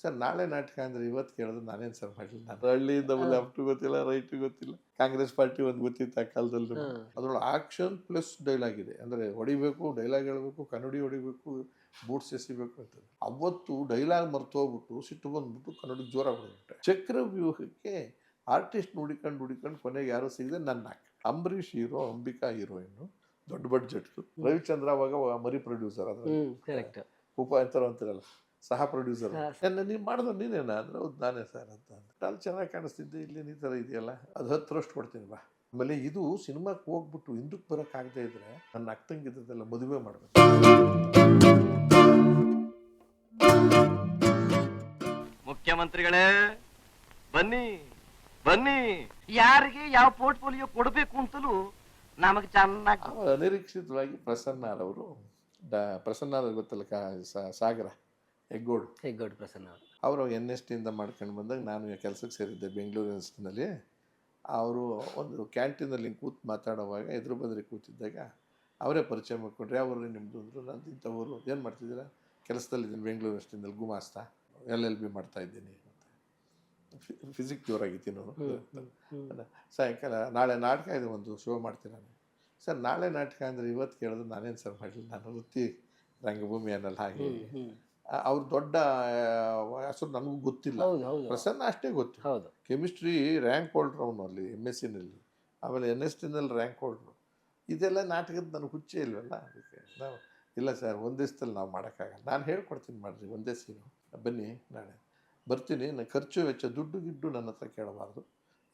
Sir ನಾಳೆ ನಾಟಕ ಅಂದ್ರೆ ಇವತ್ತು ಕೇಳಿದ್ರೆ ನಾನೇನು ಸರ್ ಮಾಡಲಿಲ್ಲ ನಾನು ಹಳ್ಳಿಯಿಂದ ಲೆಫ್ಟ್ ಗೊತ್ತಿಲ್ಲ ರೈಟ್ ಗೊತ್ತಿಲ್ಲ. ಕಾಂಗ್ರೆಸ್ ಪಾರ್ಟಿ ಒಂದು ಗೊತ್ತಿತ್ತು ಆ ಕಾಲದಲ್ಲಿ. ಅದ್ರೊಳಗೆ ಆಕ್ಷನ್ ಪ್ಲಸ್ ಡೈಲಾಗ್ ಇದೆ. ಅಂದರೆ ಹೊಡಿಬೇಕು ಡೈಲಾಗ್ ಹೇಳಬೇಕು ಕನ್ನಡಿ ಹೊಡಿಬೇಕು ಬೂಟ್ಸ್ ಎಸಿಬೇಕು ಅಂತ ಅವತ್ತು ಡೈಲಾಗ್ ಮರ್ತೋಗ್ಬಿಟ್ಟು ಸಿಟ್ಟು ಬಂದ್ಬಿಟ್ಟು ಕನ್ನಡಿ ಜೋರ ಹೊಡೆದ್ಬಿಟ್ಟೆ ಚಕ್ರವ್ಯೂಹಕ್ಕೆ ಆರ್ಟಿಸ್ಟ್ ಹುಡಿಕೊಂಡು ಹುಡಿಕೊಂಡು ಕೊನೆಗೆ ಯಾರು ಸಿಗದೆ ನನ್ನ ಹಾಕಿ ಅಂಬರೀಷ್ ಹೀರೋ ಅಂಬಿಕಾ ಹೀರೋಯಿನ್ನು ದೊಡ್ಡ ಬಡ್ಜೆಟ್ ರವಿಚಂದ್ರ ಅವಾಗ ಮರಿ ಪ್ರೊಡ್ಯೂಸರ್ ಅದ್ರ ಉಪ ಅಂತಾರ ಅಂತಾರಲ್ಲ. ಸಹ ಪ್ರೊಡ್ಯೂಸರ್ ನೀವು ಮಾಡಿದ್ರೆ ನೀನೇನ? ಅಂದ್ರೆ ಹೌದು ನಾನೇ ಸರ್ ಅಂತ ಅಂದ. ಅಲ್ಲಿ ಚೆನ್ನಾಗಿ ಕಾಣಿಸ್ತಿದ್ದೆ ಇಲ್ಲಿ ಈ ಥರ ಇದೆಯಲ್ಲ? ಅದು ಹತ್ತರಷ್ಟು ಕೊಡ್ತೀನಿ ಬಾ. ಆಮೇಲೆ ಇದು ಸಿನಿಮಾಕ್ಕೆ ಹೋಗ್ಬಿಟ್ಟು ಹಿಂದಕ್ಕೆ ಬರೋಕ್ಕಾಗದೇ ಇದ್ರೆ ನನ್ನ ಅಕ್ಕಂಗಿದ್ದೆಲ್ಲ ಮದುವೆ ಮಾಡಬೇಕು. ಮುಖ್ಯಮಂತ್ರಿಗಳೇ ಬನ್ನಿ ಬನ್ನಿ. ಯಾರಿಗೆ ಯಾವ ಪೋರ್ಟ್ಫೋಲಿಯೋ ಕೊಡಬೇಕು ಅಂತಲೂ ನಮಗೆ ಚೆನ್ನಾಗಿ ಅನಿರೀಕ್ಷಿತವಾಗಿ ಪ್ರಸನ್ನ ಅವರು ಪ್ರಸನ್ನ ಗೊತ್ತಲ್ಲ ಕಾ ಸಾ- ಸಾಗರ. ಹೆಗ್ಗೋಡು. ಹೆಗ್ಗೋಡ್ ಪ್ರಸನ್ನ ಅವರು. ಅವರು ಎನ್ ಎಸ್ ಟಿಯಿಂದ ಮಾಡ್ಕೊಂಡು ಬಂದಾಗ ನಾನು ಕೆಲಸಕ್ಕೆ ಸೇರಿದ್ದೆ ಬೆಂಗಳೂರು ಯೂನಿವರ್ಸಿಟಿನಲ್ಲಿ. ಅವರು ಒಂದು ಕ್ಯಾಂಟೀನಲ್ಲಿ ಕೂತು ಮಾತಾಡೋವಾಗ ಎದುರು ಬಂದರೆ ಕೂತಿದ್ದಾಗ ಅವರೇ ಪರಿಚಯ ಮಾಡ್ಕೊಂಡ್ರೆ ಅವರು ನಿಮ್ಮದು ಅಂದರು ನಂದು ಇಂಥವರು ಏನು ಮಾಡ್ತಿದ್ದೀರಾ? ಕೆಲಸದಲ್ಲಿದ್ದೀನಿ ಬೆಂಗಳೂರು ಯೂನಿವರ್ಸಿಟಿನಲ್ಲಿ ಗುಮಾಸ್ತಾ. ಎಲ್ ಎಲ್ ಬಿ ಮಾಡ್ತಾ ಇದ್ದೀನಿ ಅಂತ. ಫಿಸಿಕ್ ಜೋರಾಗಿದ್ದೀನಿ ನಾನು. ಸಾಯಂಕಾಲ ನಾಳೆ ನಾಟಕ ಇದೆ ಒಂದು ಶೋ ಮಾಡ್ತೀನಿ ನಾನು. ಸರ್ ನಾಳೆ ನಾಟಕ ಅಂದರೆ ಇವತ್ತು ಕೇಳಿದ್ರೆ ನಾನೇನು ಸರ್ ಮಾಡಲಿಲ್ಲ? ನಾನು ವೃತ್ತಿ ರಂಗಭೂಮಿ ಅನ್ನಲ್ಲ ಹಾಗೆ. ಅವ್ರ ದೊಡ್ಡ ಹೆಸರು ನನಗೂ ಗೊತ್ತಿಲ್ಲ. ಪ್ರಸನ್ನ ಅಷ್ಟೇ ಗೊತ್ತು. ಹೌದು. ಕೆಮಿಸ್ಟ್ರಿ ರ್ಯಾಂಕ್ ಹೋಲ್ಡ್ರ್ ಅವನು ಅಲ್ಲಿ ಎಂ ಎಸ್ ಸಿನಲ್ಲಿ ಆಮೇಲೆ ಎನ್ ಎಸ್ ಟಿನಲ್ಲಿ ರ್ಯಾಂಕ್ ಹೋಲ್ಡ್ರು ಇದೆಲ್ಲ ನಾಟಕದ ನನಗೆ ಹುಚ್ಚೇ ಇಲ್ವಲ್ಲ ಅದಕ್ಕೆ. ನಾವು ಇಲ್ಲ ಸರ್ ಒಂದೇ ಸ್ಥಳ ನಾವು ಮಾಡೋಕ್ಕಾಗಲ್ಲ. ನಾನು ಹೇಳ್ಕೊಡ್ತೀನಿ ಮಾಡಿರಿ ಒಂದೇ ಸೀನು ಬನ್ನಿ ನಾಳೆ. ಬರ್ತೀನಿ ನಾನು ಖರ್ಚು ವೆಚ್ಚ ದುಡ್ಡು ಗಿಡ್ಡು ನನ್ನ ಹತ್ರ ಕೇಳಬಾರ್ದು.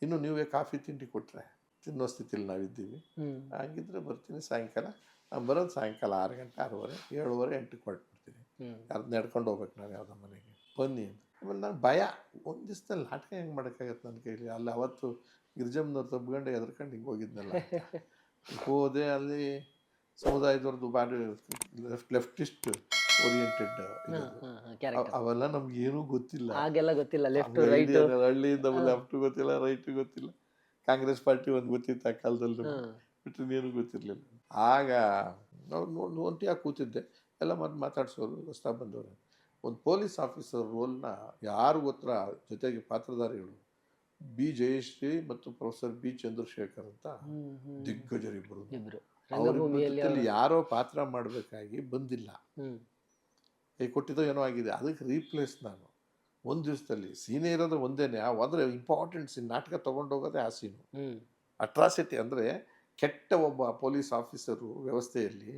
ಇನ್ನು ನೀವೇ ಕಾಫಿ ತಿಂಡಿ ಕೊಟ್ಟರೆ ತಿನ್ನೋ ಸ್ಥಿತಿಲಿ ನಾವಿದ್ದೀವಿ. ಇದ್ದೀವಿ ಹಂಗಿದ್ರೆ ಬರ್ತೀನಿ ಸಾಯಂಕಾಲ. ನಾನು ಬರೋದು ಸಾಯಂಕಾಲ ಆರು ಗಂಟೆ ಆರೂವರೆ ಏಳುವರೆ ಎಂಟು ಹ್ಮ್ ಯಾರು ನಡ್ಕೊಂಡು ಹೋಗ್ಬೇಕು ನಾನು ಯಾವುದೋ ಮನೆಗೆ. ಬನ್ನಿ ಅಂತ. ಆಮೇಲೆ ನಾನು ಭಯ. ಒಂದು ದಿವಸದಲ್ಲಿ ನಾಟಕ ಹೆಂಗೆ ಮಾಡೋಕ್ಕಾಗತ್ತೆ ನನ್ನ ಕೈಲಿ? ಅಲ್ಲಿ ಅವತ್ತು ಗಿರಿಜಮ್ಮನವ್ರು ತಬ್ಕೊಂಡು ಎದ್ರಕೊಂಡು ಹಿಂಗೆ ಹೋಗಿದ್ನಲ್ಲ. ಹೋದೆ ಅಲ್ಲಿ ಸಮುದಾಯದವ್ರದ್ದು ಬಾಡಿ ಲೆಫ್ಟ್ ಲೆಫ್ಟಿಸ್ಟ್ ಓರಿಯೆಂಟೆಡ್ ಅವೆಲ್ಲ ನಮ್ಗೆ ಏನೂ ಗೊತ್ತಿಲ್ಲ. ಹಾಗೆಲ್ಲ ಗೊತ್ತಿಲ್ಲ. ಲೆಫ್ಟ್ ರೈಟ್ ಹಳ್ಳಿಯಿಂದ ಲೆಫ್ಟ್ ಗೊತ್ತಿಲ್ಲ ರೈಟ್ ಗೊತ್ತಿಲ್ಲ. ಕಾಂಗ್ರೆಸ್ ಪಾರ್ಟಿ ಒಂದು ಗೊತ್ತಿತ್ತು ಆ ಕಾಲದಲ್ಲಿ. ಬಿಟ್ಟರೆ ಏನು ಗೊತ್ತಿರಲಿಲ್ಲ. ಆಗ ನಾವು ನೋಡಿ ಒಂಟಿಯಾಗಿ ಕೂತಿದ್ದೆ. ಎಲ್ಲ ಮತ್ತೆ ಮಾತಾಡ್ಸೋರು ಹೊಸ್ತಾ ಬಂದವರು. ಒಂದು ಪೊಲೀಸ್ ಆಫೀಸರ್ ರೋಲ್ನ ಯಾರು ಹತ್ರ ಜೊತೆಗೆ ಪಾತ್ರಧಾರಿಗಳು? ಬಿ. ಜಯಶ್ರೀ ಮತ್ತು ಪ್ರೊಫೆಸರ್ ಬಿ. ಚಂದ್ರಶೇಖರ್ ಅಂತ ದಿಗ್ಗಜರಿಬ್ಬರು ಜೊತೆಲಿ ಯಾರೋ ಪಾತ್ರ ಮಾಡಬೇಕಾಗಿ ಬಂದಿಲ್ಲ. ಏ ಕೊಟ್ಟಿದ್ದೋ ಏನೋ ಆಗಿದೆ. ಅದಕ್ಕೆ ರೀಪ್ಲೇಸ್ ನಾನು. ಒಂದು ದಿವಸದಲ್ಲಿ ಸೀನೇ ಇರೋದು ಒಂದೇನೆ. ಅಂದರೆ ಇಂಪಾರ್ಟೆಂಟ್ ಸೀನ್ ನಾಟಕ ತೊಗೊಂಡೋಗೋದೇ ಆ ಸೀನು ಅಟ್ರಾಸಿಟಿ ಅಂದರೆ ಕೆಟ್ಟ ಒಬ್ಬ ಪೊಲೀಸ್ ಆಫೀಸರು ವ್ಯವಸ್ಥೆಯಲ್ಲಿ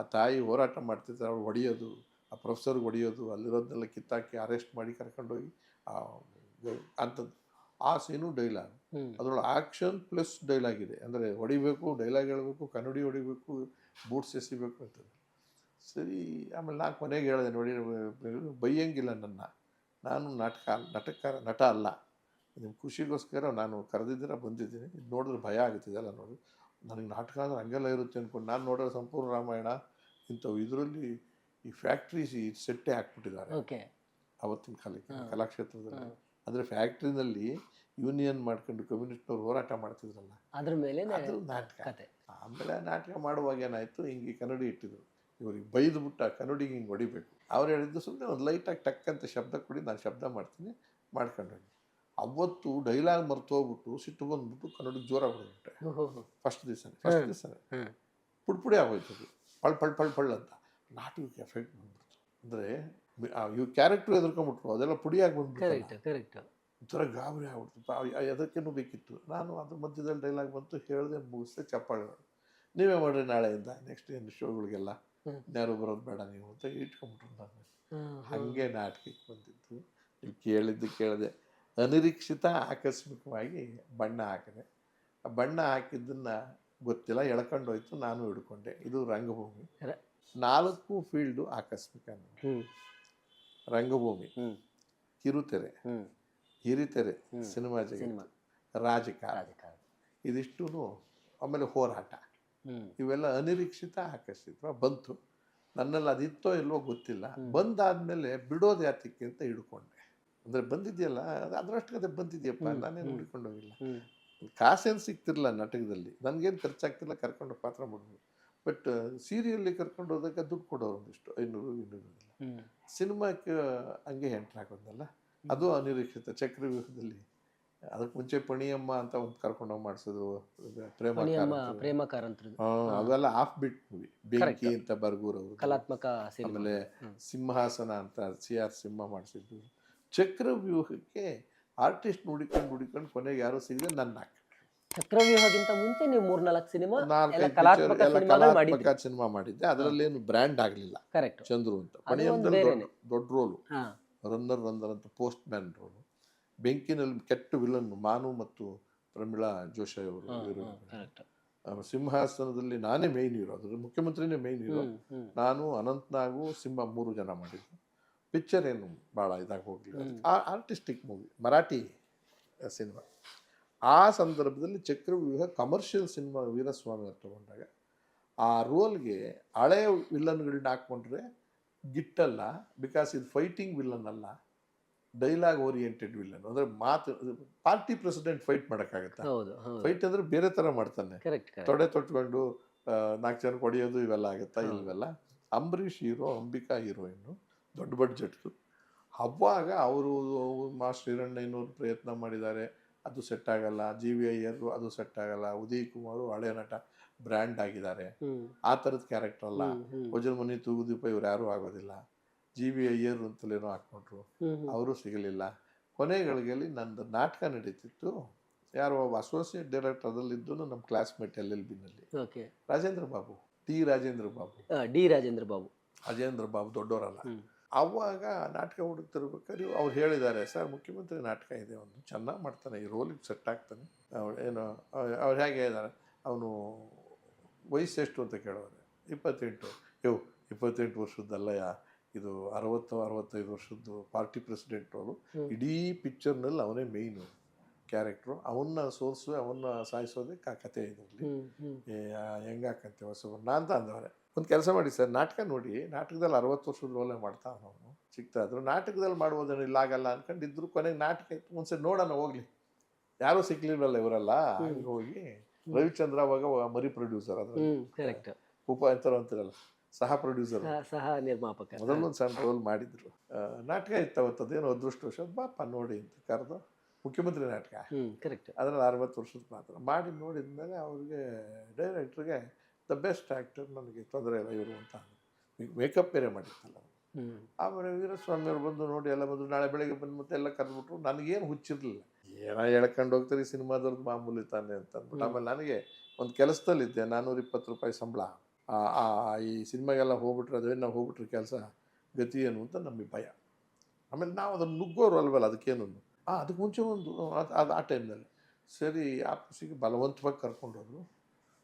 ಆ ತಾಯಿ ಹೋರಾಟ ಮಾಡ್ತಿದ್ರೆ ಅವ್ರು ಹೊಡೆಯೋದು ಆ ಪ್ರೊಫೆಸರ್ಗೆ ಹೊಡೆಯೋದು ಅಲ್ಲಿರೋದನ್ನೆಲ್ಲ ಕಿತ್ತಾಕಿ ಅರೆಸ್ಟ್ ಮಾಡಿ ಕರ್ಕೊಂಡೋಗಿ ಅಂಥದ್ದು. ಆ ಸೀನು ಡೈಲಾಗ್ ಅದರೊಳಗೆ ಆ್ಯಕ್ಷನ್ ಪ್ಲಸ್ ಡೈಲಾಗ್ ಇದೆ. ಅಂದರೆ ಹೊಡಿಬೇಕು ಡೈಲಾಗ್ ಹೇಳಬೇಕು ಕನ್ನಡಿ ಹೊಡಿಬೇಕು ಬೂಟ್ಸ್ ಎಸಿಬೇಕು ಅಂತ ಸರಿ ಆಮೇಲೆ ನಾನು ಕೊನೆಗೆ ಹೇಳಿದೆ ನೋಡಿ ಬೈಯಂಗಿಲ್ಲ ನನ್ನ. ನಾನು ನಾಟಕ ನಾಟಕಕಾರ ನಟ ಅಲ್ಲ. ನಿಮ್ಮ ಖುಷಿಗೋಸ್ಕರ ನಾನು ಕರೆದಿದ್ದೀರ ಬಂದಿದ್ದೀನಿ. ಇದು ನೋಡಿದ್ರೆ ಭಯ ಆಗುತ್ತಿದೆಲ್ಲ ನೋಡಿ. ನನಗೆ ನಾಟಕ ಅಂದ್ರೆ ಹಂಗೆಲ್ಲ ಇರುತ್ತೆ ಅಂದ್ಕೊಂಡು ನಾನು ನೋಡೋ ಸಂಪೂರ್ಣ ರಾಮಾಯಣ ಇಂಥವು ಇದರಲ್ಲಿ ಈ ಫ್ಯಾಕ್ಟ್ರೀಸ್ ಈ ಸೆಟ್ಟೆ ಹಾಕ್ಬಿಟ್ಟಿದ್ದಾರೆ. ಓಕೆ ಅವತ್ತಿನ ಕಾಲಕ್ಕೆ. ಕಲಾಕ್ಷೇತ್ರದಲ್ಲಿ. ಅಂದರೆ ಫ್ಯಾಕ್ಟ್ರಿನಲ್ಲಿ ಯೂನಿಯನ್ ಮಾಡ್ಕೊಂಡು ಕಮ್ಯುನಿಸ್ಟ್ನವ್ರು ಹೋರಾಟ ಮಾಡ್ತಿದ್ರಲ್ಲ. ಅದ್ರ ಮೇಲೆ ಅದು ನಾಟಕ. ಕತೆ. ಆಮೇಲೆ ನಾಟಕ ಮಾಡುವಾಗ ಏನಾಯಿತು ಹಿಂಗೆ ಕನ್ನಡಿ ಇಟ್ಟಿದ್ರು. ಇವ್ರಿಗೆ ಬೈದ್ಬಿಟ್ಟ ಕನ್ನಡಿಗೆ ಹಿಂಗೆ ಹೊಡಿಬೇಕು. ಅವ್ರು ಹೇಳಿದ್ದು ಸುಮ್ಮನೆ ಒಂದು ಲೈಟಾಗಿ ಟಕ್ ಅಂತ ಶಬ್ದ ಕೊಡಿ ನಾನು ಶಬ್ದ ಮಾಡ್ತೀನಿ ಮಾಡ್ಕೊಂಡು ಹೋಗಿ. ಅವತ್ತು ಡೈಲಾಗ್ ಮರ್ತೋಗ್ಬಿಟ್ಟು ಸಿಟ್ಟು ಬಂದ್ಬಿಟ್ಟು ಕನ್ನಡಿಗೆ ಜೋರಾಗಿ ಹೊಡೆದ್ಬಿಟ್ಟೆ. ಫಸ್ಟ್ ದಿವಸ ಫಸ್ಟ್ ದಿವಸನೇ. ಪುಡಿ ಪುಡಿ ಆಗೋಯ್ತು ಪಳ್ ಪಳ್ ಪಳ್ ಪಳ್ ಅಂತ. ನಾಟಕಕ್ಕೆ ಎಫೆಕ್ಟ್ ಬಂದ್ಬಿಡ್ತು ಅಂದರೆ ಇವು ಕ್ಯಾರೆಕ್ಟ್ರು ಎದುರ್ಕೊಂಡ್ಬಿಟ್ರು ಅದೆಲ್ಲ ಪುಡಿಯಾಗಿ ಬಂದ್ಬಿಟ್ಟು ಒಂಥರ ಗಾಬರಿ ಆಗ್ಬಿಡ್ತು. ಎದಕ್ಕೇನು ಬೇಕಿತ್ತು. ನಾನು ಅದ್ರ ಮಧ್ಯದಲ್ಲಿ ಡೈಲಾಗ್ ಬಂತು ಹೇಳಿದೆ ಮುಗಿಸ್ದೆ ಚಪ್ಪಾಳೆ. ನೀವೇ ಮಾಡ್ರಿ ನಾಳೆಯಿಂದ ನೆಕ್ಸ್ಟ್ ಏನು ಶೋಗಳಿಗೆಲ್ಲ? ನೆರವು ಯಾರು ಬರೋದು ಬೇಡ ನೀವು ಅಂತ ಇಟ್ಕೊಂಡ್ಬಿಟ್ರು ನಾನು ಹಾಗೆ ನಾಟಕಕ್ಕೆ ಬಂದಿದ್ದು. ನೀವು ಕೇಳಿದ್ದು ಕೇಳಿದೆ. ಅನಿರೀಕ್ಷಿತ ಆಕಸ್ಮಿಕವಾಗಿ ಬಣ್ಣ ಹಾಕಿದೆ. ಆ ಬಣ್ಣ ಹಾಕಿದ್ದನ್ನ ಗೊತ್ತಿಲ್ಲ ಎಳ್ಕೊಂಡೋಯ್ತು ನಾನು ಹಿಡ್ಕೊಂಡೆ. ಇದು ರಂಗಭೂಮಿ. ನಾಲ್ಕು ಫೀಲ್ಡು ಆಕಸ್ಮಿಕ. ರಂಗಭೂಮಿ ಕಿರುತೆರೆ ಹಿರಿತೆರೆ. ಸಿನಿಮಾ ಜಗ ರಾಜಕಾರಣಿ. ಇದಿಷ್ಟು ಆಮೇಲೆ ಹೋರಾಟ. ಇವೆಲ್ಲ ಅನಿರೀಕ್ಷಿತ ಆಕರ್ಷಿತ ಬಂತು. ನನ್ನಲ್ಲಿ ಅದಿತ್ತೋ ಇಲ್ವೋ ಗೊತ್ತಿಲ್ಲ. ಬಂದಾದ್ಮೇಲೆ ಬಿಡೋದು ಯಾತಕ್ಕೆ ಅಂತ ಹಿಡ್ಕೊಂಡೆ. ಅಂದರೆ ಬಂದಿದೆಯಲ್ಲ ಅದರಷ್ಟು ಕತೆ ಬಂದಿದೆಯಪ್ಪ ನಾನೇನು ಹ್ಮ್. ಕಾಸೇನು ಸಿಗ್ತಿರಲಿಲ್ಲ ನಾಟಕದಲ್ಲಿ. ನನಗೇನು ಖರ್ಚಾಗ್ತಿಲ್ಲ ಕರ್ಕೊಂಡು ಪಾತ್ರ ಮಾಡ್ಬೋದು. ಬಟ್ ಸೀರಿಯಲ್ಲಿ ಕರ್ಕೊಂಡು ಹೋದಾಗ ದುಡ್ಡು ಕೊಡೋರು ಒಂದಿಷ್ಟು ಐನೂರು ಇನ್ನೂರು ಸಿನಿಮಾಕ್ಕೆ ಹಂಗೆ ಎಂಟ್ರ್ ಆಗೋದಲ್ಲ ಅದು ಅನಿರೀಕ್ಷಿತ. ಚಕ್ರವ್ಯೂಹದಲ್ಲಿ ಅದಕ್ಕೆ ಮುಂಚೆ ಪಣಿಯಮ್ಮ ಅಂತ ಒಂದು ಕರ್ಕೊಂಡೋಗಿ ಮಾಡಿಸೋದು ಪ್ರೇಮಕಾರ ಅವೆಲ್ಲ ಆಫ್ ಬಿಟ್ ಮೂವಿ ಬೆಂಕಿ ಅಂತ ಬರ್ಗೂರ್ ಅವರು ಕಲಾತ್ಮಕ ಆಮೇಲೆ ಸಿಂಹಾಸನ ಅಂತ ಸಿ ಆರ್ ಸಿಂಹ ಮಾಡಿಸಿದ್ದು ಚಕ್ರವ್ಯೂಹಕ್ಕೆ ಆರ್ಟಿಸ್ಟ್ ನುಡಿಕೊಂಡು ನುಡಿಕೊಂಡು ಕೊನೆಗೆ ಯಾರು ಸಿಗದೆ ನನ್ನ ಚಕ್ರವ್ಯೂಹಗಿಂತ ಮುಂಚೆ ನೀವು ಮೂರ್ನಾಲ್ಕು ಸಿನಿಮಾ ಎಲ್ಲ ಕಲಾತ್ಮಕ ಸಿನಿಮಾಗಳು ಮಾಡಿದ್ರಿ. ಕಲಾತ್ಮಕ ಸಿನಿಮಾ ಮಾಡಿದ್ದೆ. ಅದರಲ್ಲೇನು ಬ್ರ್ಯಾಂಡ್ ಆಗಲಿಲ್ಲ. ಕರೆಕ್ಟ್ ಚಂದ್ರು ಅಂತ. ದೊಡ್ಡ ದೊಡ್ಡ ರೋಲು. ಹಾ. ರನ್ನರ್ ರನ್ನರ್ ಅಂತ ಪೋಸ್ಟ್ ಮ್ಯಾನ್ ರೋಲು. ಬೆಂಕಿನಲ್ಲಿ ಕೆಟ್ಟ ವಿಲನ್ ಮಾನು ಮತ್ತು ಪ್ರಮಿಳಾ ಜೋಶಿ ಅವರು ಇವರು. ಕರೆಕ್ಟ್ ಆ, ಸಿಂಹಾಸನದಲ್ಲಿ ನಾನೇ ಮೇಯ್ನ್ ಹೀರೋ ಅದ್ರ ಮುಖ್ಯಮಂತ್ರಿನೇ ಮೇಯ್ನ್ ಹೀರೋ ನಾನು ಅನಂತ್ನಾಗು ಸಿಂಹ ಮೂರು ಜನ ಮಾಡಿದ್ದು. ಪಿಕ್ಚರ್ ಏನು ಭಾಳ ಇದಾಗಿ ಹೋಗಲಿಲ್ಲ ಆ ಆರ್ಟಿಸ್ಟಿಕ್ ಮೂವಿ ಮರಾಠಿ ಸಿನಿಮಾ. ಆ ಸಂದರ್ಭದಲ್ಲಿ ಚಕ್ರವ್ಯೂಹ ಕಮರ್ಷಿಯಲ್ ಸಿನಿಮಾ ವೀರಸ್ವಾಮಿ ಅವ್ರು ತಗೊಂಡಾಗ ಆ ರೋಲ್ಗೆ ಹಳೆಯ ವಿಲನ್ಗಳನ್ನ ಹಾಕ್ಕೊಂಡ್ರೆ ಗಿಟ್ಟಲ್ಲ ಬಿಕಾಸ್ ಇದು ಫೈಟಿಂಗ್ ವಿಲನ್ ಅಲ್ಲ ಡೈಲಾಗ್ ಓರಿಯೆಂಟೆಡ್ ವಿಲನ್ ಅಂದ್ರೆ ಮಾತು ಪಾರ್ಟಿ ಪ್ರೆಸಿಡೆಂಟ್ ಫೈಟ್ ಮಾಡೋಕ್ಕಾಗತ್ತಾ? ಫೈಟ್ ಅಂದ್ರೆ ಬೇರೆ ಥರ ಮಾಡ್ತಾನೆ. ತೊಡೆ ತೊಟ್ಕೊಂಡು ನಾಲ್ಕು ಜನ ಹೊಡೆಯೋದು ಇವೆಲ್ಲ ಆಗುತ್ತಾ. ಇಲ್ವೆಲ್ಲ? ಅಂಬರೀಷ್ ಹೀರೋ ಅಂಬಿಕಾ ಹೀರೋಯಿನ್ನು ದೊಡ್ಡ ಬಡ್ಜೆಟ್ದು ಅವಾಗ ಅವರು ಮಾ ಹಿರಣ್ಣಯ್ಯನವ್ರು ಪ್ರಯತ್ನ ಮಾಡಿದ್ದಾರೆ ಅದು ಸೆಟ್ ಆಗಲ್ಲ. ಜಿ ವಿ ಅಯ್ಯರು ಅದು ಸೆಟ್ ಆಗಲ್ಲ. ಉದಯ್ ಕುಮಾರ್ ಹಳೆ ನಟ ಬ್ರ್ಯಾಂಡ್ ಆಗಿದ್ದಾರೆ. ಆ ಥರದ ಕ್ಯಾರೆಕ್ಟರ್ ಅಲ್ಲ. ಹ್ಮ್ ಮನಿ ವಜ್ರಮಣಿ ತೂಗುದೀಪ ಇವ್ರು ಯಾರು ಆಗೋದಿಲ್ಲ. ಜಿ ವಿ ಅಯ್ಯರ್ ಅಂತಲೇನೋ ಹ್ಮ್ ಅವರು ಸಿಗಲಿಲ್ಲ. ಕೊನೆಗಳಿಗೆಯಲ್ಲಿ ನಂದು ನಾಟಕ ನಡೀತಿತ್ತು. ಯಾರೋ ಒಬ್ಬ ಅಸೋಸಿಯೇಟ್ ಡೈರೆಕ್ಟರ್ ಅದರಲ್ಲಿದ್ದು ನಮ್ಮ classmate L L ಬಿನಲ್ಲಿ okay. Rajendra Babu. T Rajendra Babu. D Rajendra Babu. Rajendra Babu ದೊಡ್ಡವರಲ್ಲ ಅವಾಗ ನಾಟಕ ಹುಡುಕ್ತಿರ್ಬೇಕಾದ್ರೆ ಅವ್ರು ಹೇಳಿದ್ದಾರೆ ಸರ್ ಮುಖ್ಯಮಂತ್ರಿ ನಾಟಕ ಇದೆ ಒಂದು ಚೆನ್ನಾಗಿ ಮಾಡ್ತಾನೆ ಈ ರೋಲಿಗೆ ಸೆಟ್ ಆಗ್ತಾನೆ. ಅವ್ರು ಏನು ಅವ್ರು ಹೇಗೆ ಹೇಳಿದ್ದಾರೆ ಅವನು ವಯಸ್ಸು ಎಷ್ಟು ಅಂತ ಕೇಳೋರೆ ಇಪ್ಪತ್ತೆಂಟು. ಯೋ ಇಪ್ಪತ್ತೆಂಟು ವರ್ಷದ್ದಲ್ಲಯ್ಯ ಇದು ಅರವತ್ತು ಅರವತ್ತೈದು ವರ್ಷದ್ದು ಪಾರ್ಟಿ ಪ್ರೆಸಿಡೆಂಟ್ ಅವರು. ಇಡೀ ಪಿಕ್ಚರ್ನಲ್ಲಿ ಅವನೇ ಮೇಯ್ನು ಕ್ಯಾರೆಕ್ಟ್ರು ಅವನ್ನ ಸೋಲಿಸು ಅವನ್ನ ಸಾಯಿಸೋದಕ್ಕೆ ಆ ಕತೆ ಇದರಲ್ಲಿ ಹೆಂಗಾಕಂತೆ ಹೊಸ ಅಂತ ಅಂದವ್ರೆ ಒಂದು ಕೆಲಸ ಮಾಡಿ ಸರ್ ನಾಟಕ ನೋಡಿ ನಾಟಕದಲ್ಲಿ ಅರವತ್ತು ವರ್ಷದ ರೋಲೆ ಮಾಡ್ತಾ ಅವನು ಸಿಗ್ತಾಯಿದ್ರು ನಾಟಕದಲ್ಲಿ ಮಾಡ್ಬೋದೇನೋ ಇಲ್ಲ ಆಗಲ್ಲ ಅನ್ಕೊಂಡಿದ್ರು ಕೊನೆಗೆ ನಾಟಕ ಇತ್ತು ಒಂದ್ಸರಿ ನೋಡೋಣ ಹೋಗ್ಲಿ. ಯಾರೂ ಸಿಗ್ಲಿಲ್ಲ ಇವರಲ್ಲ? ಹಂಗೆ ಹೋಗಿ ರವಿಚಂದ್ರ ಅವಾಗ ಮರಿ ಪ್ರೊಡ್ಯೂಸರ್ ಅದ್ರ ಕರೆಕ್ಟ್ ಉಪ ಅಂತಾರ ಅಂತಿರಲ್ಲ ಸಹ ಪ್ರೊಡ್ಯೂಸರ್ ಸಹ ನಿರ್ಮಾಪಕ. ಮೊದಲೊಂದು ಸಣ್ಣ ರೋಲ್ ಮಾಡಿದ್ರು. ಆ, ನಾಟಕ ಇತ್ತು ಅವತ್ತು ಅದೇನೋ ಅದೃಷ್ಟ ವರ್ಷ ಬಾಪ ನೋಡಿ ಅಂತ ಕರೆದು ಮುಖ್ಯಮಂತ್ರಿ ನಾಟಕ. ಕರೆಕ್ಟ್ ಅದರಲ್ಲಿ ಅರವತ್ತು ವರ್ಷದ ಮಾತ್ರ. ಮಾಡಿ ನೋಡಿದ್ಮೇಲೆ ಅವ್ರಿಗೆ ಡೈರೆಕ್ಟ್ರಿಗೆ ದ ಬೆಸ್ಟ್ ಆ್ಯಕ್ಟರ್ ನನಗೆ ತೊಂದರೆ ಇಲ್ಲ ಇವರು ಅಂತ. ಮೇಕಪ್ ಬೇರೆ ಮಾಡಿತ್ತಲ್ಲ ಆಮೇಲೆ ವೀರಸ್ವಾಮಿ ಅವ್ರು ಬಂದು ನೋಡಿ ಎಲ್ಲ ಬಂದು ನಾಳೆ ಬೆಳಗ್ಗೆ ಬಂದು ಮತ್ತೆ ಎಲ್ಲ ಕರೆದ್ಬಿಟ್ರು. ನನಗೇನು ಹುಚ್ಚಿರಲಿಲ್ಲ. ಏನೋ ಹೇಳ್ಕೊಂಡು ಹೋಗ್ತಾರೆ ಸಿನಿಮಾದವ್ರದ್ದು ಮಾಮೂಲಿ ತಾನೆ ಅಂತ ಅಂದ್ಬಿಟ್ಟು. ಆಮೇಲೆ ನನಗೆ ಒಂದು ಕೆಲಸದಲ್ಲಿದ್ದೆ ನಾನ್ನೂರ ಇಪ್ಪತ್ತು ರೂಪಾಯಿ ಸಂಬಳ. ಈ ಸಿನಿಮಾಗೆಲ್ಲ ಹೋಗ್ಬಿಟ್ರೆ ಅದೇ ನಾವು ಹೋಗ್ಬಿಟ್ರೆ ಕೆಲಸ ಗತಿ ಏನು ಅಂತ ನಮಗೆ ಭಯ. ಆಮೇಲೆ ನಾವು ಅದನ್ನು ನುಗ್ಗೋರು ಅಲ್ವಲ್ಲ ಅದಕ್ಕೇನು. ಆ ಅದಕ್ಕೆ ಮುಂಚೆ ಒಂದು ಅದು ಅದು ಆ ಟೈಮ್ನಲ್ಲಿ ಸರಿ ಆಫೀಸಿಗೆ ಬಲವಂತವಾಗಿ ಕರ್ಕೊಂಡೋದ್ರು.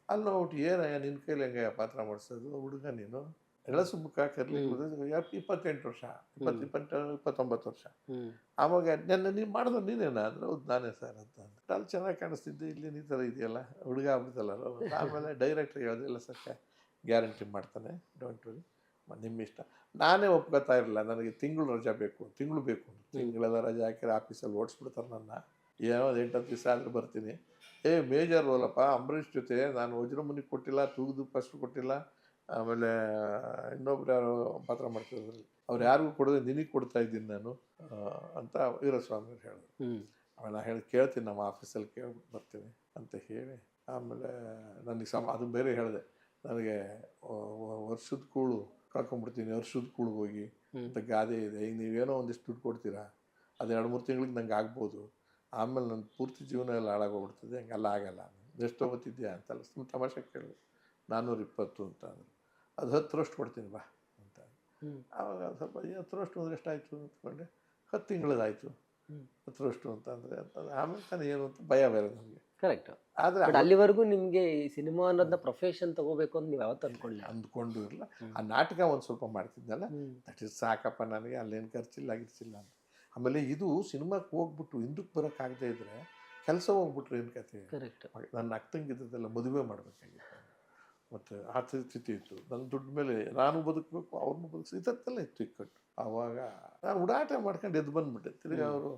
ಅಲ್ಲಿ ಒಟ್ಟು ಏನಯ್ಯ ನಿನ್ನ ಕೈಲಿ ಹೆಂಗ ಪಾತ್ರ ಮಾಡಿಸೋದು? ಹುಡುಗ ನೀನು. ಎಲ್ಲ ಸುಮ್ಮಕ್ಕ ಕರ್ಲಿ ಇಪ್ಪತ್ತೆಂಟು ವರ್ಷ ಇಪ್ಪತ್ತು ಇಪ್ಪತ್ತು ಇಪ್ಪತ್ತೊಂಬತ್ತು ವರ್ಷ. ಆವಾಗ ನನ್ನ ನೀವು ಮಾಡಿದ್ರು ನೀನೇನ? ಅಂದ್ರೆ ಹೌದು ನಾನೇ ಸರ್ ಅಂತ ಅಂದ್ರು. ಅಲ್ಲಿ ಚೆನ್ನಾಗಿ ಕಾಣಿಸ್ತಿದ್ದೆ ಇಲ್ಲಿ ಈ ಥರ ಇದೆಯಲ್ಲ? ಹುಡುಗ ಆಗ್ಬಿಡ್ತಲ್ಲ ಆಮೇಲೆ ಡೈರೆಕ್ಟ್ರ್ ಹೇಳಿದೆ ಇಲ್ಲ ಸರ್ ಗ್ಯಾರಂಟಿ ಮಾಡ್ತಾನೆ ಡೋಂಟ್ ವರಿ ನಿಮ್ಮ ಇಷ್ಟ. ನಾನೇ ಒಪ್ಕೋತಾ ಇರಲಿಲ್ಲ. ನನಗೆ ತಿಂಗಳು ರಜಾ ಬೇಕು ತಿಂಗಳು ಬೇಕು. ತಿಂಗಳೆಲ್ಲ ರಜೆ ಹಾಕಿದ್ರೆ ಆಫೀಸಲ್ಲಿ ಓಡಿಸ್ಬಿಡ್ತಾರೆ ನನ್ನ. ಏನೋ ಒಂದು ಎಂಟತ್ತು ದಿವಸ ಆದರೂ ಬರ್ತೀನಿ. ಏ ಮೇಜರ್ ರೋಲಪ್ಪ ಅಂಬರೀಷ್ ಜೊತೆ ನಾನು ವಜ್ರಮುನಿ ಕೊಟ್ಟಿಲ್ಲ ತೂಗುದು ಫಸ್ಟ್ ಕೊಟ್ಟಿಲ್ಲ. ಆಮೇಲೆ ಇನ್ನೊಬ್ರು ಯಾರು ಪಾತ್ರ ಮಾಡ್ತಿದ್ರು ಅವ್ರು ಯಾರಿಗೂ ಕೊಡದೆ ನಿನಗೆ ಕೊಡ್ತಾ ಇದ್ದೀನಿ ನಾನು ಅಂತ ವೀರಸ್ವಾಮಿ ಅವ್ರು ಹೇಳಿದ್ರು. ಆಮೇಲೆ ನಾನು ಹೇಳಿ ಕೇಳ್ತೀನಿ ನಮ್ಮ ಆಫೀಸಲ್ಲಿ ಕೇಳ್ಬಿಟ್ಟು ಬರ್ತೀನಿ ಅಂತ ಹೇಳಿ ಆಮೇಲೆ ನನಗೆ ಸಮ ಅದು ಬೇರೆ ಹೇಳಿದೆ. ನನಗೆ ವರ್ಷದ ಕೂಳು ಕಳ್ಕೊಂಡ್ಬಿಡ್ತೀನಿ ವರ್ಷದ ಕೂಳು ಹೋಗಿ ಅಂತ ಗಾದೆ ಇದೆ. ಈಗ ನೀವೇನೋ ಒಂದಿಷ್ಟು ದುಡ್ಡು ಕೊಡ್ತೀರಾ ಅದು ಎರಡು ಮೂರು ತಿಂಗಳಿಗೆ ನಂಗೆ ಆಗ್ಬೋದು. ಆಮೇಲೆ ನನ್ನ ಪೂರ್ತಿ ಜೀವನ ಎಲ್ಲ ಹಾಳಾಗೋಗ್ಬಿಡ್ತದೆ ಹಂಗೆಲ್ಲ ಆಗಲ್ಲ. ಎಷ್ಟು ತೊಗೋತಿದ್ಯಾ ಅಂತಲ್ಲ ಸುಮ್ಮನೆ ತಮಾಷೆ ಕೇಳಿದೆ ನಾನ್ನೂರ ಇಪ್ಪತ್ತು ಅಂತ ಅಂದರು. ಅದು ಹತ್ತರಷ್ಟು ಕೊಡ್ತೀನಿ ಬಾ ಅಂತ. ಆವಾಗ ಸ್ವಲ್ಪ ಈ ಹತ್ತರಷ್ಟು ಅಂದ್ರೆ ಎಷ್ಟಾಯಿತು ಅಂದ್ಕೊಂಡೆ ಹತ್ತು ತಿಂಗಳದಾಯಿತು. ಹತ್ತು ಹತ್ತರಷ್ಟು ಅಂತ ಅಂದರೆ ಆಮೇಲೆ ತಾನೇ ಏನು ಅಂತ ಭಯ ಬೇರೆ ನನಗೆ ಕರೆಕ್ಟ್ ಆದರೆ ಅಲ್ಲಿವರೆಗೂ ನಿಮಗೆ ಈ ಸಿನಿಮಾ ಅನ್ನೋದನ್ನ ಪ್ರೊಫೆಷನ್ ತಗೋಬೇಕು ಅಂತ ನೀವು ಯಾವತ್ತು ಅಂದ್ಕೊಳ್ಳಿ ಅಂದ್ಕೊಂಡು ಇರಲ್ಲ. ಆ ನಾಟಕ ಒಂದು ಸ್ವಲ್ಪ ಮಾಡ್ತಿದ್ನಲ್ಲ ದಟ್ ಇಸ್ ಸಾಕಪ್ಪ ನನಗೆ ಅಲ್ಲೇನು ಖರ್ಚಿಲ್ಲ ಗಿರ್ಚಿಲ್ಲ ಅಂತ. ಆಮೇಲೆ ಇದು ಸಿನಿಮಾಕ್ಕೆ ಹೋಗ್ಬಿಟ್ಟು ಹಿಂದಕ್ಕೆ ಬರೋಕ್ಕಾಗದೇ ಇದ್ರೆ ಕೆಲಸ ಹೋಗ್ಬಿಟ್ರೆ ಏನು ಕತೆ ನನ್ನ ಅಕ್ಕಂಗಿದ್ದೆಲ್ಲ ಮದುವೆ ಮಾಡಬೇಕಾಗಿತ್ತು. ಮತ್ತು ಆ ಸ್ಥಿತಿ ಇತ್ತು. ನನ್ನ ದುಡ್ಡು ಮೇಲೆ ನಾನು ಬದುಕಬೇಕು ಅವ್ರನ್ನೂ ಬದುಕಿಸಿ ಥರದ್ದೆಲ್ಲ ಇತ್ತು ಇಕ್ಕಟ್ಟು ಆವಾಗ ನಾನು ಉಡಾಟ ಮಾಡ್ಕೊಂಡು ಎದ್ದು ಬಂದ್ಬಿಟ್ಟೆ. ತಿರುಗಿ ಅವರು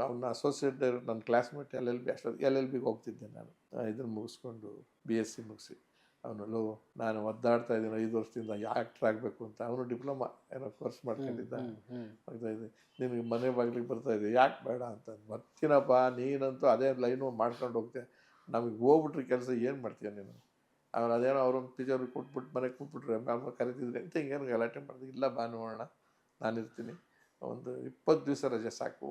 ನನ್ನ ಅಸೋಸಿಯೇಟ್ ಡೈರೆಕ್ಟ್ ನನ್ನ ಕ್ಲಾಸ್ಮೇಟ್ ಎಲ್ ಎಲ್ ಬಿ ಅಷ್ಟೊತ್ತು ಎಲ್ ಎಲ್ ಬಿಗೆ ಹೋಗ್ತಿದ್ದೆ ನಾನು. ಇದನ್ನು ಮುಗಿಸ್ಕೊಂಡು ಬಿ ಎಸ್ ಸಿ ಮುಗಿಸಿ. ಅವನು ಲೋ ನಾನು ಒದ್ದಾಡ್ತಾ ಇದ್ದೀನಿ ಐದು ವರ್ಷದಿಂದ ಆ್ಯಕ್ಟ್ರ್ ಆಗಬೇಕು ಅಂತ. ಅವನು ಡಿಪ್ಲೊಮಾ ಏನೋ ಕೋರ್ಸ್ ಮಾಡ್ಕೊಂಡಿದ್ದ. ಹೋಗ್ತಾ ಇದ್ದೆ. ಆಗ್ತಾ ಇದೆ ನಿನಗೆ ಮನೆ ಬಾಗಿಲಿಗೆ ಬರ್ತಾ ಇದೆ ಯಾಕೆ ಬೇಡ ಅಂತ. ಬರ್ತೀನಪ್ಪ ನೀನಂತೂ ಅದೇ ಲೈನು ಮಾಡ್ಕೊಂಡು ಹೋಗ್ತೆ. ನಮಗೆ ಹೋಗ್ಬಿಟ್ರೆ ಕೆಲಸ ಏನು ಮಾಡ್ತೀಯ ನೀನು? ಆಮೇಲೆ ಅದೇನೋ ಅವ್ರೊಂದು ಪಿಜರ್ ಕೊಟ್ಬಿಟ್ಟು ಮನೆಗೆ ಕೂತ್ಬಿಟ್ರೆ ಮ್ಯಾಮ್ ಕರಿತಿದ್ರೆ. ಅಂತ ಹಿಂಗೇನು ಗಲಾಟೆ ಮಾಡಿದೆ ಇಲ್ಲ ಬಾ ನೋಡೋಣ. ನಾನಿರ್ತೀನಿ. ಒಂದು ಇಪ್ಪತ್ತು ದಿವಸ ರಜೆ ಸಾಕು.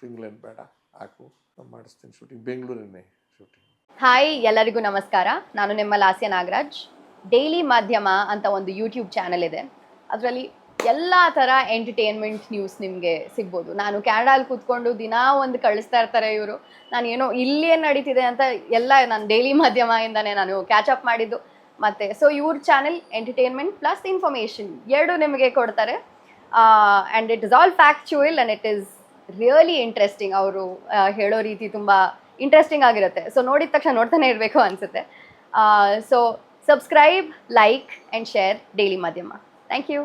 ತಿಂಗಳೇನು ಬೇಡ. ಹಾಕು. ಮಾಡಿಸ್ತೀನಿ ಶೂಟಿಂಗ್ ಬೆಂಗಳೂರಿನೇ ಶೂಟಿಂಗ್ ಹಾಯ್ ಎಲ್ಲರಿಗೂ ನಮಸ್ಕಾರ. ನಾನು ನಿಮ್ಮ ಲಾಸ್ಯ ನಾಗರಾಜ್. ಡೈಲಿ ಮಾಧ್ಯಮ ಅಂತ ಒಂದು ಯೂಟ್ಯೂಬ್ ಚಾನಲ್ ಇದೆ. ಅದರಲ್ಲಿ ಎಲ್ಲ ಥರ ಎಂಟರ್ಟೈನ್ಮೆಂಟ್ ನ್ಯೂಸ್ ನಿಮಗೆ ಸಿಗ್ಬೋದು. ನಾನು ಕ್ಯಾನಡಾಲ್ಲಿ ಕೂತ್ಕೊಂಡು ದಿನಾ ಒಂದು ಕಳಿಸ್ತಾ ಇರ್ತಾರೆ ಇವರು. ನಾನು ಏನೋ ಇಲ್ಲಿ ನಡೀತಿದೆ ಅಂತ ಎಲ್ಲ ನಾನು ಡೈಲಿ ಮಾಧ್ಯಮದಿಂದನೇ ನಾನು ಕ್ಯಾಚ್ ಅಪ್ ಮಾಡಿದ್ದು. ಮತ್ತು ಸೊ ಇವ್ರ ಚಾನೆಲ್ ಎಂಟರ್ಟೈನ್ಮೆಂಟ್ ಪ್ಲಸ್ ಇನ್ಫಾರ್ಮೇಷನ್ ಎರಡು ನಿಮಗೆ ಕೊಡ್ತಾರೆ. And it is all factual and it is really interesting ಅವರು ಹೇಳೋ ರೀತಿ ತುಂಬ ಇಂಟ್ರೆಸ್ಟಿಂಗ್ ಆಗಿರುತ್ತೆ. ಸೊ ನೋಡಿದ ತಕ್ಷಣ ನೋಡ್ತಾನೆ ಇರಬೇಕು ಅನಿಸುತ್ತೆ. So subscribe like and share daily ಮಾಧ್ಯಮ ಥ್ಯಾಂಕ್ ಯು